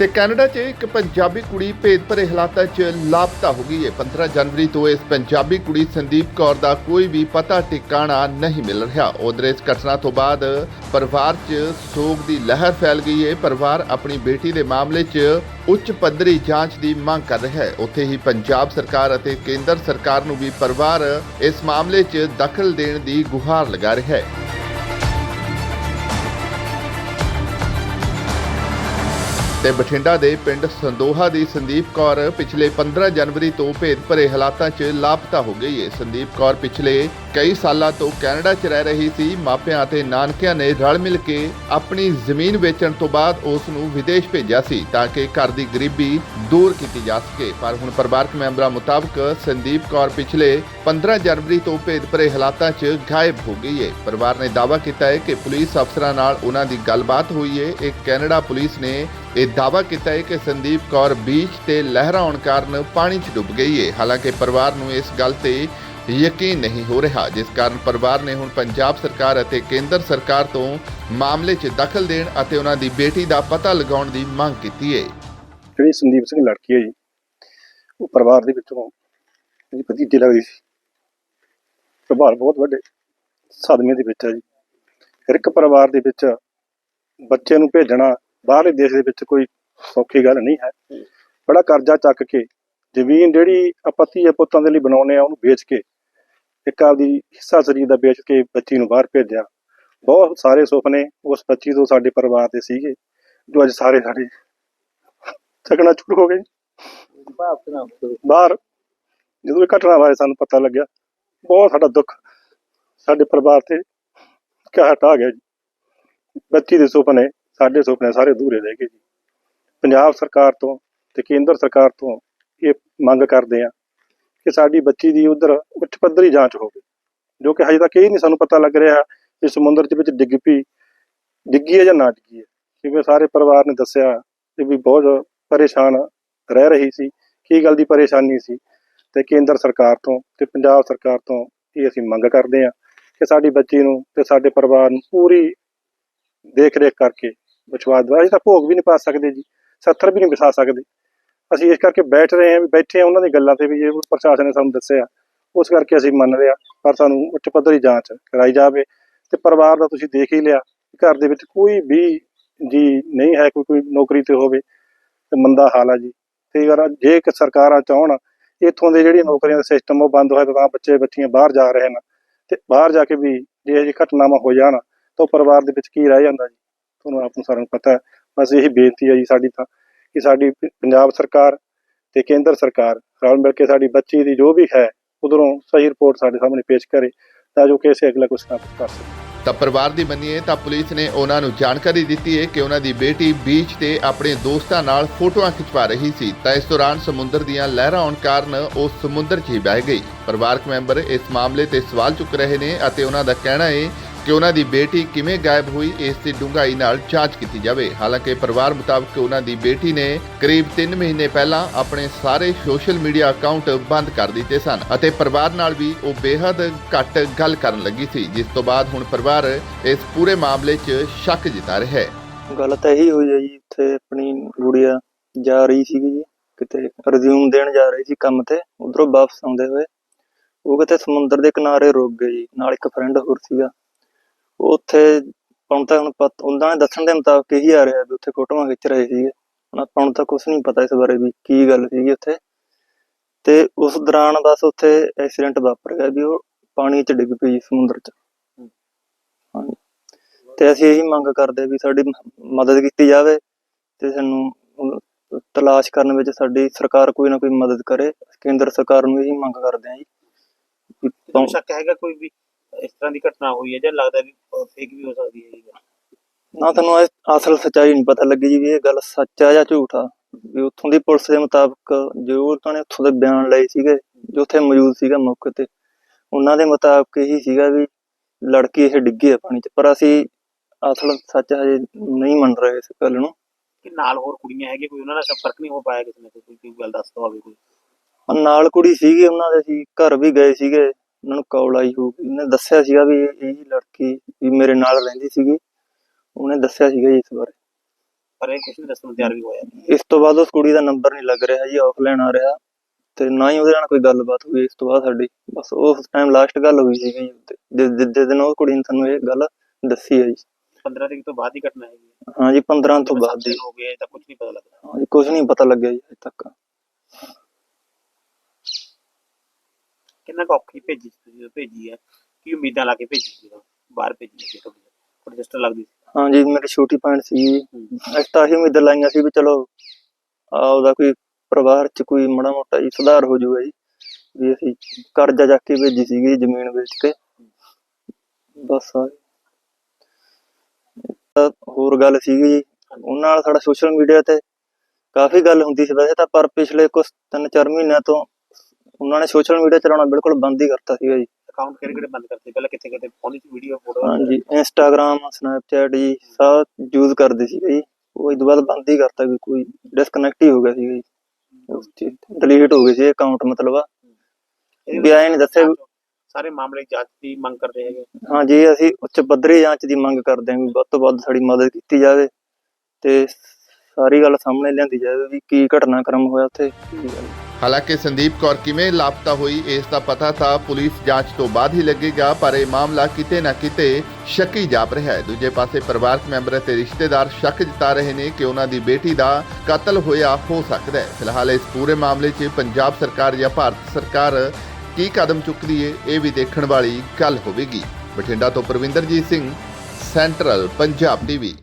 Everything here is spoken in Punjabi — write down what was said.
ਤੇ ਕੈਨੇਡਾ 'ਚ ਇੱਕ ਪੰਜਾਬੀ ਕੁੜੀ ਭੇਦ ਭਰੇ ਹਾਲਾਤਾਂ 'ਚ ਲਾਪਤਾ ਹੋ ਗਈ ਹੈ। 15 ਜਨਵਰੀ ਤੋਂ ਇਸ ਪੰਜਾਬੀ ਕੁੜੀ ਸੰਦੀਪ ਕੌਰ ਦਾ ਕੋਈ ਵੀ ਪਤਾ ਟਿਕਾਣਾ ਨਹੀਂ ਮਿਲ ਰਿਹਾ। ਉਧਰ ਇਸ ਘਟਨਾ ਤੋਂ ਬਾਅਦ ਪਰਿਵਾਰ 'ਚ ਸੋਗ ਦੀ ਲਹਿਰ ਫੈਲ ਗਈ ਹੈ। ਪਰਿਵਾਰ ਆਪਣੀ ਬੇਟੀ ਦੇ ਮਾਮਲੇ 'ਚ ਉੱਚ ਪੱਧਰੀ ਜਾਂਚ ਦੀ ਮੰਗ ਕਰ ਰਿਹਾ ਹੈ। ਉੱਥੇ ਹੀ ਪੰਜਾਬ ਸਰਕਾਰ ਅਤੇ ਕੇਂਦਰ ਸਰਕਾਰ ਨੂੰ ਵੀ ਪਰਿਵਾਰ ਇਸ ਮਾਮਲੇ 'ਚ ਦਖਲ ਦੇਣ ਦੀ ਗੁਹਾਰ ਲਗਾ ਰਿਹਾ ਹੈ। ਤੇ ਬਠਿੰਡਾ ਦੇ ਪਿੰਡ ਸੰਦੋਹਾ ਦੀ ਸੰਦੀਪ ਕੌਰ ਪਿਛਲੇ 15 ਜਨਵਰੀ ਤੋਂ ਭੇਦ ਭਰੇ ਹਾਲਾਤਾਂ 'ਚ ਲਾਪਤਾ ਹੋ ਗਈ ਹੈ ਸੰਦੀਪ ਕੌਰ ਪਿਛਲੇ ਕਈ ਸਾਲਾਂ ਤੋਂ ਕੈਨੇਡਾ 'ਚ ਰਹਿ ਰਹੀ ਸੀ। ਮਾਪਿਆਂ ਅਤੇ ਨਾਨਕਿਆਂ ਨੇ ਰਲ ਮਿਲ ਕੇ ਆਪਣੀ ਜ਼ਮੀਨ ਵੇਚਣ ਤੋਂ ਬਾਅਦ ਉਸ ਨੂੰ ਵਿਦੇਸ਼ ਭੇਜਿਆ ਸੀ ਤਾਂ ਕਿ ਘਰ ਦੀ ਗਰੀਬੀ ਦੂਰ ਕੀਤੀ ਜਾ ਸਕੇ। ਪਰ ਹੁਣ ਪਰਿਵਾਰਕ ਮੈਂਬਰਾਂ ਮੁਤਾਬਕ ਸੰਦੀਪ ਕੌਰ ਪਿਛਲੇ 15 ਜਨਵਰੀ ਤੋਂ ਭੇਦ ਭਰੇ ਹਾਲਾਤਾਂ 'ਚ ਗਾਇਬ ਹੋ ਗਈ ਹੈ ਪਰਿਵਾਰ ਨੇ ਦਾਅਵਾ ਕੀਤਾ ਹੈ ਕਿ ਪੁਲਿਸ ਅਫਸਰਾਂ ਨਾਲ ਉਹਨਾਂ ਦੀ ਗੱਲਬਾਤ ਹੋਈ ਹੈ ਇਹ ਕੈਨੇਡਾ ਪੁਲਿਸ ਨੇ ਇਹ ਦਾਅਵਾ ਕੀਤਾ ਹੈ ਕਿ ਸੰਦੀਪ ਕੌਰ ਬੀਚ ਤੇ ਲਹਿਰਾਂ ਕਾਰਨ ਪਾਣੀ 'ਚ ਡੁੱਬ ਗਈ ਹੈ। ਹਾਲਾਂਕਿ ਪਰਿਵਾਰ ਨੂੰ ਇਸ ਗੱਲ ਤੇ ਯਕੀਨ ਨਹੀਂ ਹੋ ਰਿਹਾ, ਜਿਸ ਕਾਰਨ ਪਰਿਵਾਰ ਨੇ ਹੁਣ ਪੰਜਾਬ ਸਰਕਾਰ ਅਤੇ ਕੇਂਦਰ ਸਰਕਾਰ ਤੋਂ ਮਾਮਲੇ 'ਚ ਦਖਲ ਦੇਣ ਅਤੇ ਉਹਨਾਂ ਦੀ ਬੇਟੀ ਦਾ ਪਤਾ ਲਗਾਉਣ ਦੀ ਮੰਗ ਕੀਤੀ ਹੈ। ਜਿਹੜੀ ਸੰਦੀਪ ਸਿੰਘ ਲੜਕੀ ਹੈ ਜੀ, ਉਹ ਪਰਿਵਾਰ ਦੇ ਵਿੱਚੋਂ ਮੇਰੀ ਭਤੀਜੀ ਲੱਗਦੀ ਸੀ, ਪਰਿਵਾਰ ਬਹੁਤ ਵੱਡੇ ਸਦਮੇ ਦੇ ਵਿੱਚ ਹੈ ਜੀ। ਹਰ ਇੱਕ ਪਰਿਵਾਰ ਦੇ ਵਿੱਚ ਬੱਚੇ ਨੂੰ ਭੇਜਣਾ ਬਾਹਰਲੇ ਦੇਸ਼ ਦੇ ਵਿੱਚ ਕੋਈ ਸੌਖੀ ਗੱਲ ਨਹੀਂ ਹੈ। ਬੜਾ ਕਰਜ਼ਾ ਚੱਕ ਕੇ ਜ਼ਮੀਨ ਜਿਹੜੀ ਆਪਾਂ ਧੀਏ ਪੁੱਤਾਂ ਦੇ ਲਈ ਬਣਾਉਨੇ ਆ ਉਹਨੂੰ ਵੇਚ ਕੇ ਇੱਕ ਆਪਦੀ ਹਿੱਸਾ ਸਰੀਰ ਦਾ ਵੇਚ ਕੇ ਬੱਚੀ ਨੂੰ ਬਾਹਰ ਭੇਜਿਆ। ਬਹੁਤ ਸਾਰੇ ਸੁਪਨੇ ਉਸ ਬੱਚੀ ਤੋਂ ਸਾਡੇ ਪਰਿਵਾਰ ਦੇ ਸੀਗੇ ਜੋ ਅੱਜ ਸਾਰੇ ਸਾਡੇ ਚੱਕਣਾ ਚੁੱਕ ਹੋ ਗਏ। ਬਾਹਰ ਜਦੋਂ ਇਹ ਘਟਨਾ ਬਾਰੇ ਸਾਨੂੰ ਪਤਾ ਲੱਗਿਆ ਬਹੁਤ ਸਾਡਾ ਦੁੱਖ ਸਾਡੇ ਪਰਿਵਾਰ ਤੇ ਕਹਿਟ ਆ ਗਿਆ ਜੀ। ਬੱਚੀ ਦੇ ਸੁਪਨੇ ਸਾਡੇ ਸੁਪਨੇ ਸਾਰੇ ਅਧੂਰੇ ਰਹਿ ਗਏ ਜੀ। ਪੰਜਾਬ ਸਰਕਾਰ ਤੋਂ ਤੇ ਕੇਂਦਰ ਸਰਕਾਰ ਤੋਂ ਇਹ ਮੰਗ ਕਰਦੇ ਆ ਕਿ ਸਾਡੀ ਬੱਚੀ ਦੀ ਉਧਰ ਉੱਚ ਪੱਧਰੀ ਜਾਂਚ ਹੋਵੇ, ਜੋ ਕਿ ਹਜੇ ਤੱਕ ਇਹ ਨਹੀਂ ਸਾਨੂੰ ਪਤਾ ਲੱਗ ਰਿਹਾ ਕਿ ਸਮੁੰਦਰ ਦੇ ਵਿੱਚ ਡਿੱਗ ਪਈ, ਡਿੱਗੀ ਹੈ ਜਾਂ ਨਾ ਡਿੱਗੀ ਹੈ। ਕਿਉਂਕਿ ਸਾਰੇ ਪਰਿਵਾਰ ਨੇ ਦੱਸਿਆ ਕਿ ਵੀ ਬਹੁਤ ਪਰੇਸ਼ਾਨ ਰਹਿ ਰਹੀ ਸੀ, ਕੀ ਗੱਲ ਦੀ ਪਰੇਸ਼ਾਨੀ ਸੀ ਤੇ ਕੇਂਦਰ ਸਰਕਾਰ ਤੋਂ ਤੇ ਪੰਜਾਬ ਸਰਕਾਰ ਤੋਂ ਇਹ ਅਸੀਂ ਮੰਗ ਕਰਦੇ ਹਾਂ ਕਿ ਸਾਡੀ ਬੱਚੀ ਨੂੰ ਤੇ ਸਾਡੇ ਪਰਿਵਾਰ ਨੂੰ ਪੂਰੀ ਦੇਖ ਰੇਖ ਕਰਕੇ ਵਿਸ਼ਵਾਸ ਦਵਾ ਅਸੀਂ ਤਾਂ ਭੋਗ ਵੀ ਨਹੀਂ ਪਾ ਸਕਦੇ ਜੀ 70 ਵੀ ਨਹੀਂ ਵਿਸਾ ਸਕਦੇ। ਅਸੀਂ ਇਸ ਕਰਕੇ ਬੈਠ ਰਹੇ ਹਾਂ ਵੀ ਬੈਠੇ ਹਾਂ ਉਹਨਾਂ ਦੀ ਗੱਲਾਂ ਤੇ ਵੀ ਜੇ ਪ੍ਰਸ਼ਾਸਨ ਨੇ ਸਾਨੂੰ ਦੱਸਿਆ, ਉਸ ਕਰਕੇ ਅਸੀਂ ਮੰਨ ਲਿਆ, ਪਰ ਸਾਨੂੰ ਉੱਚ ਪੱਧਰੀ ਜਾਂਚ ਕਰਾਈ ਜਾਵੇ ਤੇ ਪਰਿਵਾਰ ਦਾ ਤੁਸੀਂ ਦੇਖ ਹੀ ਲਿਆ, ਘਰ ਦੇ ਵਿੱਚ ਕੋਈ ਵੀ ਜੀ ਨਹੀਂ ਹੈ, ਕੋਈ ਕੋਈ ਨੌਕਰੀ ਤੇ ਹੋਵੇ, ਤੇ ਮੰਦਾ ਹਾਲ ਆ ਜੀ। ਤੇ ਅਗਰ ਜੇ ਕਿ ਸਰਕਾਰਾਂ ਚਾਹਣ, ਇੱਥੋਂ ਦੇ ਜਿਹੜੀ ਨੌਕਰੀਆਂ ਦਾ ਸਿਸਟਮ ਉਹ ਬੰਦ ਹੋਇਆ ਤਾਂ ਬੱਚੇ ਬੱਚੀਆਂ ਬਾਹਰ ਜਾ ਰਹੇ ਨੇ ਤੇ ਬਾਹਰ ਜਾ ਕੇ ਵੀ ਜੇ ਇਹ ਜਿਹੀ ਘਟਨਾਵਾਂ ਹੋ ਜਾਣ, ਤਾਂ ਉਹ ਪਰਿਵਾਰ ਦੇ ਵਿੱਚ ਕੀ ਰਹਿ ਜਾਂਦਾ ਜੀ? ਤੁਹਾਨੂੰ ਆਪ ਨੂੰ ਸਾਰਿਆਂ ਨੂੰ ਪਤਾ ਹੈ ਬਸ ਇਹੀ ਬੇਨਤੀ ਹੈ ਜੀ ਸਾਡੀ ਤਾਂ, ਕਿ ਸਾਡੀ ਪੰਜਾਬ ਸਰਕਾਰ ਤੇ ਕੇਂਦਰ ਸਰਕਾਰ ਰਲ ਮਿਲ ਕੇ ਸਾਡੀ ਬੱਚੀ ਦੀ ਜੋ ਵੀ ਹੈ, ਉਧਰੋਂ ਸਹੀ ਰਿਪੋਰਟ ਸਾਡੇ ਸਾਹਮਣੇ ਪੇਸ਼ ਕਰੇ, ਤਾਂ ਜੋ ਕਿ ਅਸੀਂ ਅਗਲਾ ਕੁਝ ਨਾ ਕਰ ਸਕੀਏ ਤਾਂ ਪਰਿਵਾਰ ਦੀ ਮੰਨੀਏ ਤਾਂ ਪੁਲਿਸ ਨੇ ਉਹਨਾਂ ਨੂੰ ਜਾਣਕਾਰੀ ਦਿੱਤੀ ਹੈ ਕਿ ਉਹਨਾਂ ਦੀ ਬੇਟੀ ਬੀਚ ਤੇ ਆਪਣੇ ਦੋਸਤਾਂ ਨਾਲ ਫੋਟੋਆਂ ਖਿਚਵਾ ਰਹੀ ਸੀ, ਤਾਂ ਇਸ ਦੌਰਾਨ ਸਮੁੰਦਰ ਦੀਆਂ ਲਹਿਰਾਂ ਆਉਣ ਕਾਰਨ ਉਹ ਸਮੁੰਦਰ 'ਚ ਹੀ ਬਹਿ ਗਈ। ਪਰਿਵਾਰਕ ਮੈਂਬਰ ਇਸ ਮਾਮਲੇ ਤੇ ਸਵਾਲ ਚੁੱਕ ਰਹੇ ਨੇ ਅਤੇ ਉਹਨਾਂ ਦਾ ਕਹਿਣਾ ਹੈ ਕਿ ਉਹਨਾਂ ਦੀ ਬੇਟੀ ਕਿਵੇਂ ਗਾਇਬ ਹੋਈ, ਇਸ ਦੀ ਡੂੰਘਾਈ ਨਾਲ ਜਾਂਚ ਕੀਤੀ ਜਾਵੇ। ਹਾਲਾਂਕਿ ਪਰਿਵਾਰ ਮੁਤਾਬਕ ਉਹਨਾਂ ਦੀ ਬੇਟੀ ਨੇ ਕਰੀਬ 3 ਮਹੀਨੇ ਪਹਿਲਾਂ ਆਪਣੇ ਸਾਰੇ ਸੋਸ਼ਲ ਮੀਡੀਆ ਅਕਾਊਂਟ ਬੰਦ ਕਰ ਦਿੱਤੇ ਸਨ ਅਤੇ ਪਰਿਵਾਰ ਨਾਲ ਵੀ ਉਹ ਬੇहद ਘੱਟ ਗੱਲ ਕਰਨ ਲੱਗੀ ਸੀ, ਜਿਸ ਤੋਂ ਬਾਅਦ ਹੁਣ ਪਰਿਵਾਰ ਇਸ ਪੂਰੇ ਮਾਮਲੇ 'ਚ ਸ਼ੱਕ ਜਤਾ ਰਿਹਾ ਹੈ। ਗੱਲ ਤਾਂ ਇਹੀ ਹੋਈ ਹੈ ਜੀ ਉੱਥੇ ਆਪਣੀ ਗੁੜੀਆ ਜਾ ਰਹੀ ਸੀਗੀ ਜੀ, ਕਿਤੇ ਰਿਜ਼ਿਊਮ ਦੇਣ ਜਾ ਰਹੀ ਸੀ ਕੰਮ ਤੇ, ਉਧਰੋਂ ਵਾਪਸ ਆਉਂਦੇ ਹੋਏ। ਉਹ ਕਿਤੇ ਸਮੁੰਦਰ ਦੇ ਕਿਨਾਰੇ ਰੁਕ ਗਏ ਜੀ, ਨਾਲ ਇੱਕ ਫਰੈਂਡ ਹੋਰ ਸੀਗਾ। ਉੱਥੇ ਹੁਣ ਤਾਂ ਹੁਣ ਪਤ ਉਹਨਾਂ ਨੇ ਦੱਸਣ ਦੇ ਮੁਤਾਬਕ ਇਹੀ ਆ ਰਿਹਾ ਵੀ ਉੱਥੇ ਫੋਟੋਆਂ ਖਿੱਚ ਰਹੇ ਸੀਗੇ। ਹੁਣ ਆਪਾਂ ਨੂੰ ਤਾਂ ਕੁਝ ਨਹੀਂ ਪਤਾ ਇਸ ਬਾਰੇ ਵੀ ਕੀ ਗੱਲ ਸੀਗੀ ਉੱਥੇ। ਤੇ ਉਸ ਦੌਰਾਨ ਬਸ ਉੱਥੇ ਐਕਸੀਡੈਂਟ ਵਾਪਰ ਗਿਆ ਵੀ ਉਹ ਪਾਣੀ 'ਚ ਡਿੱਗ ਪਈ ਸਮੁੰਦਰ 'ਚ। ਹਾਂਜੀ। ਤੇ ਅਸੀਂ ਇਹੀ ਮੰਗ ਕਰਦੇ ਵੀ ਸਾਡੀ ਮ- ਮਦਦ ਕੀਤੀ ਜਾਵੇ ਤੇ ਸਾਨੂੰ ਅਹ, ਤਲਾਸ਼ ਕਰਨ ਵਿੱਚ ਸਾਡੀ ਸਰਕਾਰ ਕੋਈ ਨਾ ਕੋਈ ਮਦਦ ਕਰੇ। ਕੇਂਦਰ ਸਰਕਾਰ ਨੂੰ ਇਹੀ ਮੰਗ ਕਰਦੇ ਹਾਂ ਜੀ। ਵੀ ਪਹੁੰ- ਸ਼ੱਕ ਹੈਗਾ ਕੋਈ ਵੀ? ਇਸ ਤਰ੍ਹਾਂ ਦੀ ਘਟਨਾ ਹੋਈ ਹੈ ਜਾਂ ਲੱਗਦਾ ਵੀ ਫੇਕ ਵੀ ਹੋ ਸਕਦੀ ਹੈ ਗੱਲ ਨਾ ਤੁਹਾਨੂੰ ਇਹ ਅਸਲ ਸੱਚਾਈ ਨਹੀਂ ਪਤਾ ਲੱਗੀ ਜੀ ਵੀ ਇਹ ਗੱਲ ਸੱਚ ਆ ਜਾਂ ਝੂਠ ਆ। ਵੀ ਉੱਥੋਂ ਦੀ ਪੁਲਿਸ ਦੇ ਮੁਤਾਬਕ ਜੋ ਉਹਨਾਂ ਨੇ ਉੱਥੋਂ ਦੇ ਬਿਆਨ ਲਏ ਸੀਗੇ ਜੋ ਉੱਥੇ ਮੌਜੂਦ ਸੀਗਾ ਮੌਕੇ ਤੇ। ਉਹਨਾਂ ਦੇ ਮੁਤਾਬਕ ਇਹੀ ਸੀਗਾ ਵੀ ਲੜਕੀ ਇਹ ਡਿੱਗੀ ਹੈ ਪਾਣੀ 'ਚ। ਪਰ ਅਸੀਂ ਅਸਲ ਸੱਚ ਹਜੇ ਨਹੀਂ ਮੰਨ ਰਹੇ ਇਸ ਗੱਲ ਨੂੰ। ਕਿ ਨਾਲ ਹੋਰ ਕੁੜੀਆਂ ਹੈਗੀਆਂ ਕੋਈ ਉਹਨਾਂ ਨਾਲ ਸੰਪਰਕ ਨਹੀਂ ਹੋ ਪਾਇਆ ਕਿਸੇ ਨੇ ਕੋਈ ਕੋਈ ਗੱਲ ਦੱਸਦਾ ਹੋਵੇ ਕੋਈ। ਨਾਲ ਕੁੜੀ ਸੀਗੀ ਉਹਨਾਂ ਦੇ ਸੀ ਘਰ ਵੀ ਗਏ ਸੀਗੇ। ਉਹਨਾਂ ਨੂੰ ਕਾਲ ਆਈ ਹੋਊਗੀ। ਉਹਨੇ ਦੱਸਿਆ ਸੀਗਾ ਵੀ ਇਹ ਲੜਕੀ ਵੀ ਮੇਰੇ ਨਾਲ ਰਹਿੰਦੀ ਸੀਗੀ। ਉਹਨੇ ਦੱਸਿਆ ਸੀਗਾ ਜੀ ਇਸ ਬਾਰੇ। ਪਰ ਇਹ ਕੁਝ ਨਹੀਂ ਦੱਸਣ ਨੂੰ ਤਿਆਰ ਵੀ ਹੋਇਆ। ਇਸ ਤੋਂ ਬਾਅਦ ਉਸ ਕੁੜੀ ਦਾ ਨੰਬਰ ਨਹੀਂ ਲੱਗ ਰਿਹਾ ਜੀ ਆਫਲਾਈਨ ਆ ਰਿਹਾ। ਤੇ ਨਾ ਹੀ ਉਹਦੇ ਨਾਲ ਕੋਈ ਗੱਲਬਾਤ ਹੋਈ ਇਸ ਤੋਂ ਬਾਅਦ ਸਾਡੀ। ਬਸ ਉਸ ਟਾਈਮ ਲਾਸਟ ਗੱਲ ਹੋਈ ਸੀਗੀ। ਜਿਸ ਜਿਸ ਦਿਨ ਉਹ ਕੁੜੀ ਨੇ ਸਾਨੂੰ ਇਹ ਗੱਲ ਦੱਸੀ ਹੈ ਜੀ। 15 ਤਰੀਕ ਤੋਂ ਬਾਅਦ ਦੀ ਘਟਨਾ ਹੈਗੀ ਹੈ। ਹਾਂ ਜੀ 15 ਤੋਂ ਬਾਅਦ ਦੀ। ਹੋ ਗਏ ਤਾਂ ਕੁਝ ਨਹੀਂ ਪਤਾ ਲੱਗਦਾ। ਹਾਂ ਜੀ ਕੁਝ ਨਹੀਂ ਪਤਾ ਲੱਗਿਆ ਜੀ ਅਜੇ ਤੱਕ। ਕਿੰਨਾ ਕੁ ਔਖੀ ਭੇਜੀ ਸੀ ਤੁਸੀਂ ਜਦੋਂ ਭੇਜੀ ਹੈ ਕੀ ਉਮੀਦਾਂ ਲਾ ਕੇ ਭੇਜੀ ਸੀ ਉਦੋਂ? ਬਾਹਰ ਭੇਜੀ ਸੀ ਤੁਹਾਡੀ ਪ੍ਰੋਜੈਸਟਰ ਲੱਗਦੀ ਸੀ। ਹਾਂ ਜੀ ਮੇਰੀ ਛੋਟੀ ਭੈਣ ਸੀ ਅਸੀਂ ਤਾਂ ਇਹੀ ਉਮੀਦ ਲਾਈਆਂ ਸੀ ਵੀ ਚਲੋ ਆ ਉਹਦਾ ਕੋਈ ਪਰਿਵਾਰ ਚ ਕੋਈ ਮਾੜਾ ਮੋਟਾ ਜੀ ਸੁਧਾਰ ਹੋ ਜਾਊਗਾ ਜੀ ਵੀ ਅਸੀਂ ਕਰਜ਼ਾ ਚੱਕ ਕੇ ਭੇਜੀ ਸੀਗੀ ਜ਼ਮੀਨ ਵੇਚ ਕੇ। ਬਸ ਆ ਤਾਂ ਹੋਰ ਗੱਲ ਸੀਗੀ ਜੀ ਉਹਨਾਂ ਨਾਲ ਸਾਡਾ ਸੋਸ਼ਲ ਮੀਡੀਆ ਤੇ ਕਾਫੀ ਗੱਲ ਹੁੰਦੀ ਸੀ। ਵੈਸੇ ਤਾਂ ਪਰ ਪਿਛਲੇ ਕੁਝ 3-4 ਮਹੀਨਿਆਂ ਤੋਂ ਉਹਨਾਂ ਨੇ ਸੋਸ਼ਲ ਮੀਡੀਆ ਚਲਾਉਣਾ ਬਿਲਕੁਲ ਬੰਦ ਹੀ ਕਰਤਾ ਸੀਗਾ ਜੀ। ਅਕਾਊਂਟ ਕਿਹੜੇ ਕਿਹੜੇ ਬੰਦ ਕਰਤੇ? ਪਹਿਲਾਂ ਕਿੱਥੇ ਕਿੱਥੇ ਸੀ ਵੀਡੀਓ ਫੋਟੋ ਹਾਂਜੀ ਇੰਸਟਾਗ੍ਰਾਮ ਸਨੈਪਚੈਟ ਜੀ ਸਭ ਯੂਜ਼ ਕਰਦੇ ਸੀਗੇ ਜੀ। ਉਹ ਤੋਂ ਬਾਅਦ ਬੰਦ ਹੀ ਕਰਤਾ ਵੀ ਕੋਈ ਡਿਸਕਨੈਕਟ ਹੀ ਹੋ ਗਿਆ ਸੀਗਾ ਜੀ। ਡਿਲੀਟ ਹੋ ਗਏ ਸੀ ਅਕਾਊਂਟ ਮਤਲਬ। ਆ ਵੀ ਆਏ ਨਹੀਂ ਦੱਸਿਆ ਸਾਰੇ ਮਾਮਲੇ ਜਾਂਚ ਦੀ ਮੰਗ ਕਰਦੇ ਹੈਗੇ। ਹਾਂ ਜੀ ਅਸੀਂ ਉੱਚ ਪੱਧਰੀ ਜਾਂਚ ਦੀ ਮੰਗ ਕਰਦੇ ਹਾਂ ਵੀ ਵੱਧ ਤੋਂ ਵੱਧ ਸਾਡੀ ਮਦਦ ਕੀਤੀ ਜਾਵੇ ਤੇ ਸਾਰੀ ਗੱਲ ਸਾਹਮਣੇ ਲਿਆਂਦੀ ਜਾਵੇ ਵੀ ਕੀ ਘਟਨਾਕ੍ਰਮ ਹੋਇਆ ਉੱਥੇ। ਕੀ ਗੱਲ ਹਾਲਾਂਕਿ ਸੰਦੀਪ ਕੌਰ ਕਿਵੇਂ ਲਾਪਤਾ ਹੋਈ, ਇਸ ਦਾ ਪਤਾ ਤਾਂ ਪੁਲਿਸ ਜਾਂਚ ਤੋਂ ਬਾਅਦ ਹੀ ਲੱਗੇਗਾ, ਪਰ ਇਹ ਮਾਮਲਾ ਕਿਤੇ ਨਾ ਕਿਤੇ ਸ਼ੱਕੀ ਜਾਪ ਰਿਹਾ ਹੈ। ਦੂਜੇ ਪਾਸੇ ਪਰਿਵਾਰਕ ਮੈਂਬਰ ਅਤੇ ਰਿਸ਼ਤੇਦਾਰ ਸ਼ੱਕ ਜਤਾ ਰਹੇ ਨੇ ਕਿ ਉਹਨਾਂ ਦੀ ਬੇਟੀ ਦਾ ਕਤਲ ਹੋਇਆ ਹੋ ਸਕਦਾ ਹੈ। ਫਿਲਹਾਲ ਇਸ ਪੂਰੇ ਮਾਮਲੇ 'ਚ ਪੰਜਾਬ ਸਰਕਾਰ ਜਾਂ ਭਾਰਤ ਸਰਕਾਰ ਕੀ ਕਦਮ ਚੁੱਕਦੀ ਹੈ ਇਹ ਵੀ ਦੇਖਣ ਵਾਲੀ ਗੱਲ ਹੋਵੇਗੀ। ਬਠਿੰਡਾ ਤੋਂ ਪ੍ਰਵਿੰਦਰਜੀਤ ਸਿੰਘ, ਸੈਂਟਰਲ ਪੰਜਾਬ ਟੀਵੀ।